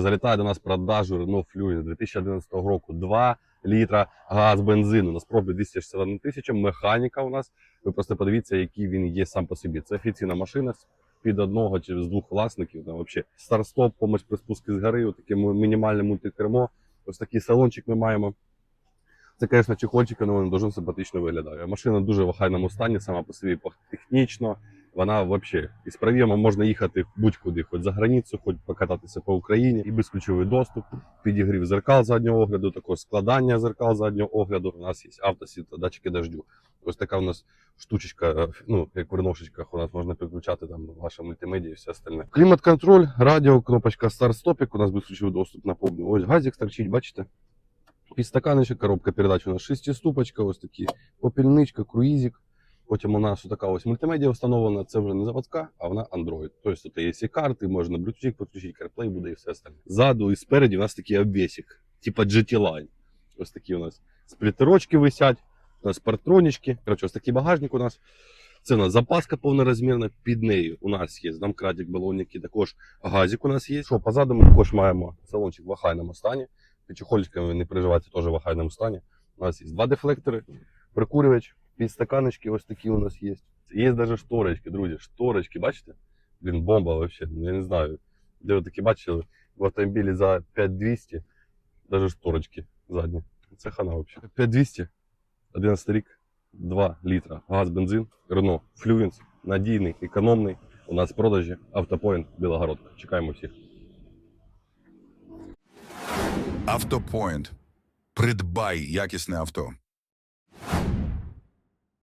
Залітає до нас продажу Renault Fluence 2011 року. 2 літра газ бензину. На спробі 261 тисяча. Механіка у нас. Ви просто подивіться, який він є сам по собі. Це офіційна машина під одного чи з двох власників. Там вообще старт-стоп, помощь при спуску з гори, таке мінімальне мультикермо. Ось такий салончик ми маємо. Це, звісно, чехольчик, але він дуже симпатично виглядає. Машина дуже в охайному стані, сама по собі технічно. Вона взагалі із пробігом можна їхати будь-куди, хоч за границю, хоч покататися по Україні. І безключовий доступ, підігрів зеркал заднього огляду, також складання зеркал заднього огляду. У нас є автосвітло, датчики дождю. Ось така у нас штучечка, ну як в реношечках, у нас можна підключати там ваша мультимедіа і все остальне. Клімат-контроль, радіо, кнопочка старт-стопік. У нас безключовий доступ на повну. Ось газик стерчить, бачите? Підстаканничок, коробка передач у нас шестиступочка, ось такі попільничка, круїзик. Потім у нас така ось мультимедіа встановлена. Це вже не заводська, а вона Android. Тобто тут є всі карти, можна Bluetooth підключити, CarPlay буде і все остальне. Ззаду і спереді у нас такий обвесик, типа GT Line. Ось такі у нас сплітерочки висять, у нас партронічки. Коротше, ось такий багажник у нас. Це у нас запаска повнорозмірна. Під нею у нас є домкратик, балонники, також газик у нас є. Що позаду ми також маємо салончик в охайному стані. Під чехольчиками не переживайте, теж в охайному стані. У нас є два дефлектори, прикурювач, підстаканочки ось такі у нас є. Є навіть шторочки, друзі. Шторочки, бачите? Блін, бомба вообще. Ну, Я не знаю. Де ви такі бачили в автомобілі за 5200, навіть шторочки задні. Це хана вообще. 5200, 11 рік, 2 літра. Газ, бензин, Renault Fluence, надійний, економний. У нас в продажі Автопоінт Білогородка. Чекаємо всіх. Автопоінт. Придбай якісне авто.